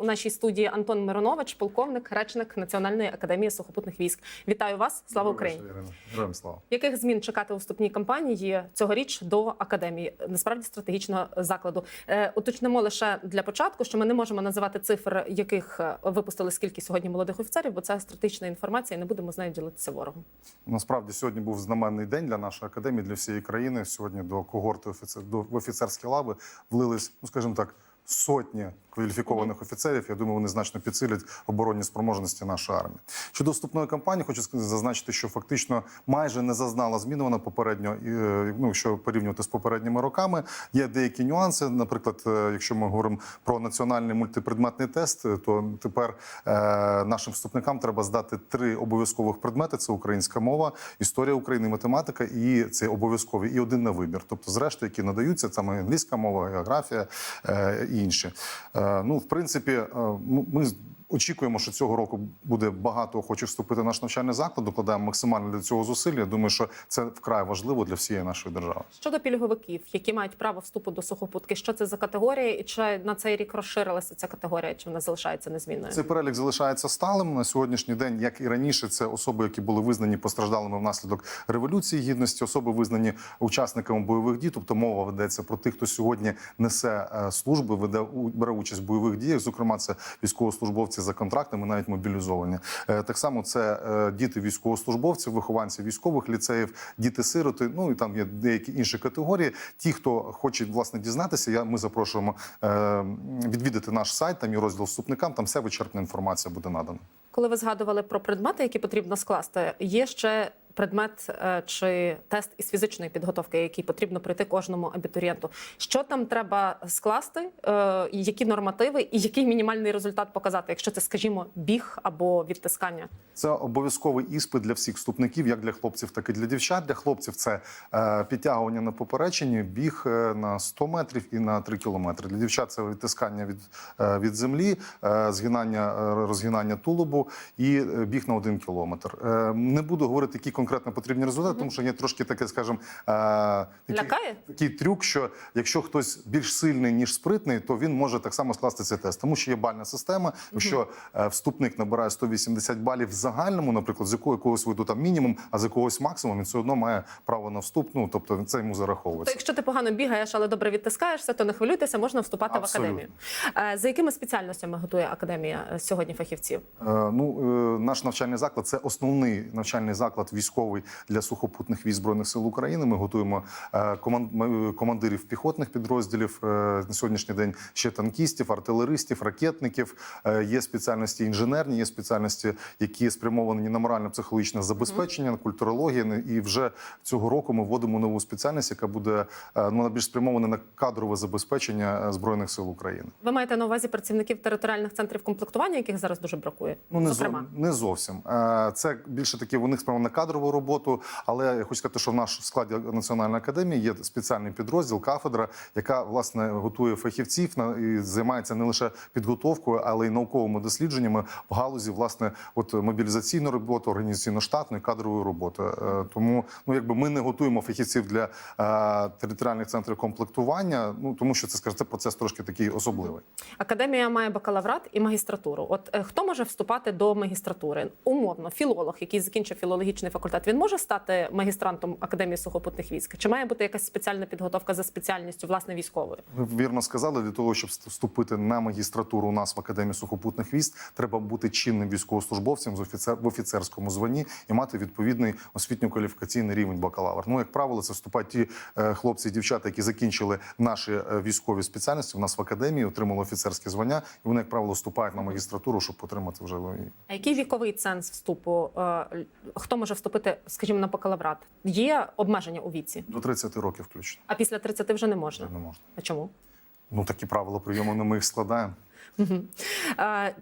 у нашій студії Антон Миронович, полковник, речник Національної академії сухопутних військ. Вітаю вас! Слава Україні! Героям слава. Яких змін чекати у вступній кампанії цьогоріч до академії? Насправді стратегічного закладу. Е, уточнимо лише для початку, що ми не можемо називати цифр, яких е, випустили скільки сьогодні молодих офіцерів, бо це стратегічна інформація, і не будемо з нею ділитися ворогом. Насправді сьогодні був знаменний день для нашої академії, для всієї країни. Сьогодні до когорти офіцер до офіцерські лави влились, ну скажімо так. Сотні кваліфікованих офіцерів. Я думаю, вони значно підсилять оборонні спроможності нашої армії. Щодо вступної кампанії, хочу зазначити, що фактично майже не зазнала змін вона попередньо, е, ну якщо порівнювати з попередніми роками. Є деякі нюанси. Наприклад, е, якщо ми говоримо про національний мультипредметний тест, е, то тепер е, нашим вступникам треба здати три обов'язкових предмети: це українська мова, історія України, математика, і це обов'язкові, і один на вибір. Тобто, зрештою, які надаються, це англійська мова, географія і інші. Е, ну, в принципі, е, ми очікуємо, що цього року буде багато охочих вступити в наш навчальний заклад. Докладаємо максимально для цього зусиль. Я думаю, що це вкрай важливо для всієї нашої держави. Щодо пільговиків, які мають право вступу до сухопутки, що це за категорія, і чи на цей рік розширилася ця категорія, чи вона залишається незмінною? Цей перелік залишається сталим на сьогоднішній день, як і раніше. Це особи, які були визнані постраждалими внаслідок революції гідності, особи визнані учасниками бойових дій. Тобто мова ведеться про тих, хто сьогодні несе е, служби, веде бере участь в бойових діях. Зокрема, це військовослужбовці за контрактами, навіть мобілізовані. Е, Так само це е, діти військовослужбовців, вихованці військових ліцеїв, діти-сироти. Ну і там є деякі інші категорії. Ті, хто хоче власне дізнатися, я ми запрошуємо е, відвідати наш сайт. Там є розділ вступникам. Там вся вичерпна інформація буде надана. Коли ви згадували про предмети, які потрібно скласти, є ще предмет е, чи тест із фізичної підготовки, який потрібно пройти кожному абітурієнту. Що там треба скласти, е, які нормативи, і який мінімальний результат показати, якщо це, скажімо, біг або відтискання? Це обов'язковий іспит для всіх вступників, як для хлопців, так і для дівчат. Для хлопців це е, підтягування на поперечині, біг на 100 метрів і на 3 кілометри. Для дівчат це відтискання від, від землі, згинання, розгинання тулубу і біг на 1 кілометр. Не буду говорити, які конкретно потрібні результати, тому що є трошки таке, скажімо, е, такий, такий трюк, що якщо хтось більш сильний ніж спритний, то він може так само скласти цей тест, тому що є бальна система. Якщо е, вступник набирає 180 балів в загальному, наприклад, з якого якогось виду там мінімум, а з якогось максимум, він все одно має право на вступ. Ну тобто це йому То зараховується. якщо ти погано бігаєш, але добре відтискаєшся, то не хвилюйтеся, можна вступати Абсолютно. в академію. Е, За якими спеціальностями готує академія сьогодні фахівців? Е, Ну, е, наш навчальний заклад це основний навчальний заклад військовий для сухопутних військ збройних сил України. Ми готуємо е, коман- м- командирів піхотних підрозділів е, на сьогоднішній день ще танкістів, артилеристів, ракетників. Е, Є спеціальності інженерні, є спеціальності, які спрямовані на морально-психологічне забезпечення, на культурологію. І вже цього року ми вводимо нову спеціальність, яка буде ну, більш спрямована на кадрове забезпечення збройних сил України. Ви маєте на увазі працівників територіальних центрів комплектування, яких зараз дуже бракує? Ну, не, зо, Зокрема. не зовсім. Це більше таки у них справа на кадрову роботу. Але я хочу сказати, що в нашому складі Національної академії є спеціальний підрозділ, кафедра, яка власне готує фахівців на і займається не лише підготовкою, але й науковими дослідженнями в галузі власне от мобілізаційної роботи, організаційно-штатної кадрової роботи. Е, Тому ну якби ми не готуємо фахівців для е, територіальних центрів комплектування. Ну тому що це скажімо, це процес трошки такий особливий. Академія має бакалаврат і магістратуру. От е, хто може вступати до магістратури? Умовно, філолог, який закінчив філологічний факультет, він може стати магістрантом академії сухопутних військ? Чи має бути якась спеціальна підготовка за спеціальністю, власне, військовою? Ви вірно сказали, для того, щоб вступити на магістратуру у нас в Академії сухопутних військ, треба бути чинним військовослужбовцем з офіцер в офіцерському званні і мати відповідний освітньо-кваліфікаційний рівень бакалавр. Ну, як правило, це вступають ті е, хлопці і дівчата, які закінчили наші е, військові спеціальності. У нас в академії отримали офіцерське звання, і вони, як правило, вступають на магістратуру, щоб отримати вже А який віковий ценз вступу? Е, Хто може вступити, скажімо, на бакалаврат? Є обмеження у віці, до 30 років включно. а після 30 вже не можна. Не можна. А чому? Ну такі правила прийому ну, ми їх складаємо. Е,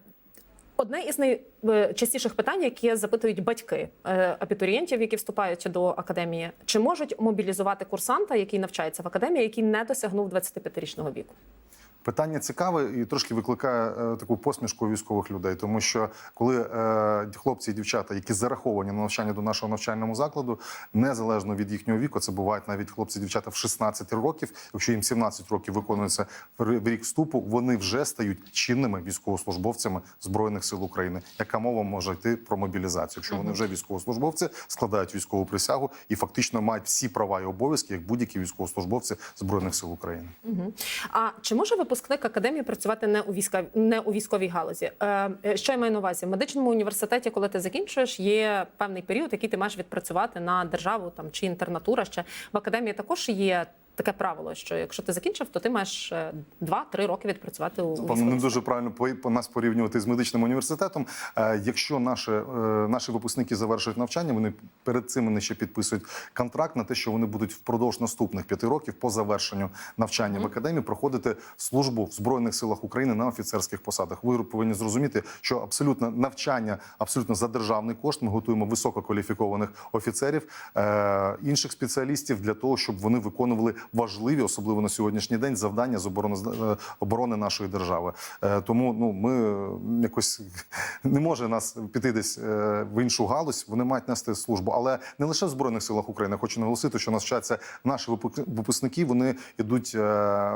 Одне із найчастіших питань, які запитують батьки е, абітурієнтів, які вступають до академії, чи можуть мобілізувати курсанта, який навчається в академії, який не досягнув 25-річного віку? Питання цікаве і трошки викликає е, таку посмішку у військових людей, тому що коли е, хлопці і дівчата, які зараховані на навчання до нашого навчального закладу, незалежно від їхнього віку, це бувають навіть хлопці і дівчата в 16 років, якщо їм 17 років виконується в рік вступу, вони вже стають чинними військовослужбовцями збройних сил України. Яка мова може йти про мобілізацію? Якщо вони вже військовослужбовці складають військову присягу і фактично мають всі права і обов'язки, як будь-які військовослужбовці збройних сил України. А чи може випускник академії працювати не у війська не у військовій галузі? Е, е, що я маю на увазі? В медичному університеті, коли ти закінчуєш, є певний період, який ти маєш відпрацювати на державу там чи інтернатура. Ще в академії також є. Таке правило, що якщо ти закінчив, то ти маєш е, 2-3 роки відпрацювати у у не дуже правильно по, нас порівнювати з медичним університетом. Е, якщо наші, е, наші випускники завершують навчання, вони перед цим вони ще підписують контракт на те, що вони будуть впродовж наступних п'яти років по завершенню навчання в академії проходити службу в збройних силах України на офіцерських посадах. Ви повинні зрозуміти, що абсолютно навчання, абсолютно за державний кошт. Ми готуємо висококваліфікованих офіцерів, е, інших спеціалістів для того, щоб вони виконували важливі, особливо на сьогоднішній день, завдання з оборони оборони нашої держави. Е, Тому ну ми е, якось не може нас піти десь е, в іншу галузь. Вони мають нести службу, але не лише в збройних силах України. Хочу наголосити, що нас вчаться наші випускники. Вони йдуть,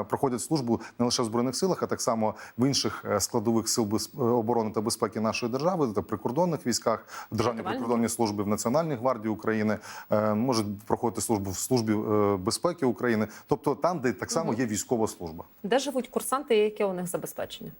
проходять службу не лише в збройних силах, а так само в інших складових сил оборони та безпеки нашої держави, та прикордонних військах, в державній Рятувальники. прикордонній службі в Національній гвардії України, можуть проходити службу в службі безпеки України, тобто там, де так само є військова служба. де живуть курсанти, і яке у них забезпечення?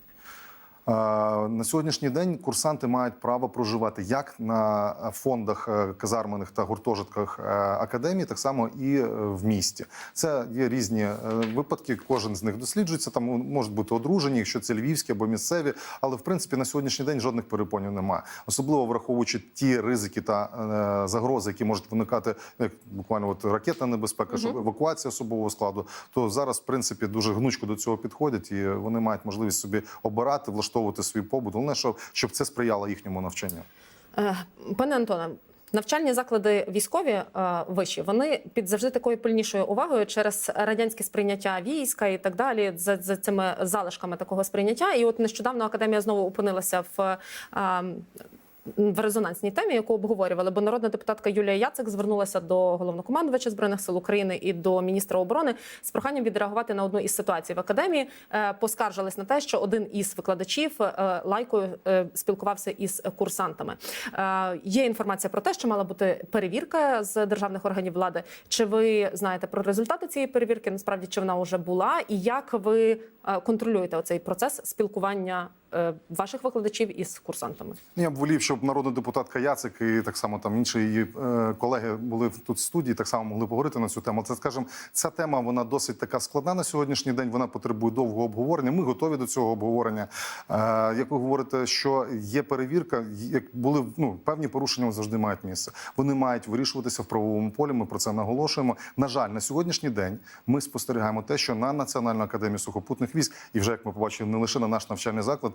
На сьогоднішній день курсанти мають право проживати як на фондах е, казармених та гуртожитках е, академії, так само і е, в місті. Це є різні випадки. Кожен з них досліджується. Там можуть бути одружені, якщо це львівські або місцеві. Але в принципі на сьогоднішній день жодних перепонів немає, особливо враховуючи ті ризики та загрози, які можуть виникати, як буквально от ракетна небезпека, щоб евакуація особового складу. То зараз, в принципі, дуже гнучко до цього підходять, і вони мають можливість собі обирати, влаштовувати свій побут. Головне, щоб, щоб це сприяло їхньому навчанню. Е, Пане Антоне, навчальні заклади військові виші вищі, вони під завжди такою пильнішою увагою через радянське сприйняття війська і так далі, за, за цими залишками такого сприйняття. І от нещодавно академія знову опинилася в. В резонансній темі, яку обговорювали, бо народна депутатка Юлія Яцик звернулася до головнокомандувача збройних сил України і до міністра оборони з проханням відреагувати на одну із ситуацій в академії. Е, Поскаржились на те, що один із викладачів е, лайкою е, спілкувався із курсантами. Є інформація про те, що мала бути перевірка з державних органів влади. Чи ви знаєте про результати цієї перевірки? Насправді чи вона вже була, і як ви контролюєте оцей процес спілкування ваших викладачів із курсантами? Я б волів, щоб народна депутатка Яцик і так само там інші її е, колеги були тут в студії, так само могли поговорити на цю тему. Це скажімо, ця тема вона досить така складна на сьогоднішній день. Вона потребує довгого обговорення. Ми готові до цього обговорення. Е, як ви говорите, що є перевірка, як були ну певні порушення завжди мають місце. Вони мають вирішуватися в правовому полі. Ми про це наголошуємо. На жаль, на сьогоднішній день ми спостерігаємо те, що на Національну академію сухопутних військ, і вже як ми побачили, не лише на наш навчальний заклад,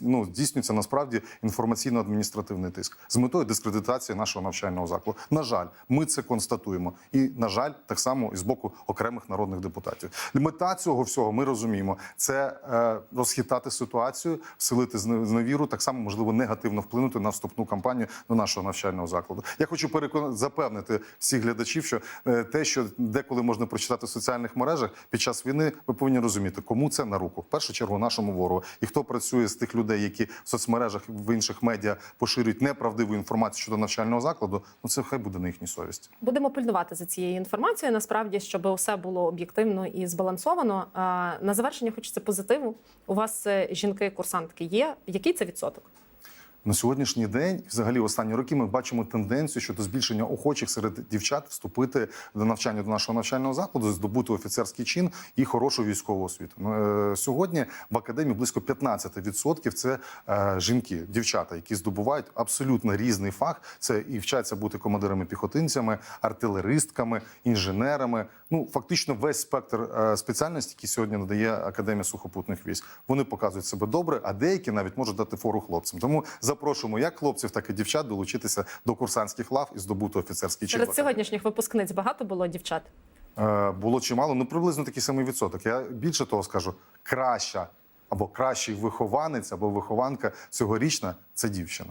ну, здійснюється насправді інформаційно-адміністративний тиск з метою дискредитації нашого навчального закладу. На жаль, ми це констатуємо, і на жаль, так само і з боку окремих народних депутатів. Мета цього всього ми розуміємо. Це е, розхитати ситуацію, вселити зне- зневіру, так само можливо негативно вплинути на вступну кампанію до нашого навчального закладу. Я хочу переконати запевнити всіх глядачів, що е, те, що деколи можна прочитати в соціальних мережах під час війни, ви повинні розуміти, кому це на руку. В першу чергу нашому ворогу. І хто працює з тих людей, які в соцмережах в інших медіа поширюють неправдиву інформацію щодо навчального закладу, ну це хай буде на їхній совісті. Будемо пильнувати за цією інформацією. Насправді, щоб усе було об'єктивно і збалансовано. На завершення хочеться позитиву. У вас е, жінки-курсантки є. Який це відсоток? На сьогоднішній день, взагалі, останні роки, ми бачимо тенденцію щодо збільшення охочих серед дівчат вступити до навчання до нашого навчального закладу, здобути офіцерський чин і хорошу військову освіту. Ну, е, сьогодні в академії близько 15% це е, жінки, дівчата, які здобувають абсолютно різний фах. Це і вчаться бути командирами піхотинцями, артилеристками, інженерами. Ну фактично весь спектр е, спеціальностей, які сьогодні надає Академія сухопутних військ. Вони показують себе добре, а деякі навіть можуть дати фору хлопцям. Тому запрошуємо як хлопців, так і дівчат долучитися до курсантських лав і здобути офіцерський чин. Серед сьогоднішніх випускниць багато було дівчат. е, було чимало, ну приблизно такий самий відсоток. Я більше того скажу, краща або кращий вихованець або вихованка цьогорічна це дівчина.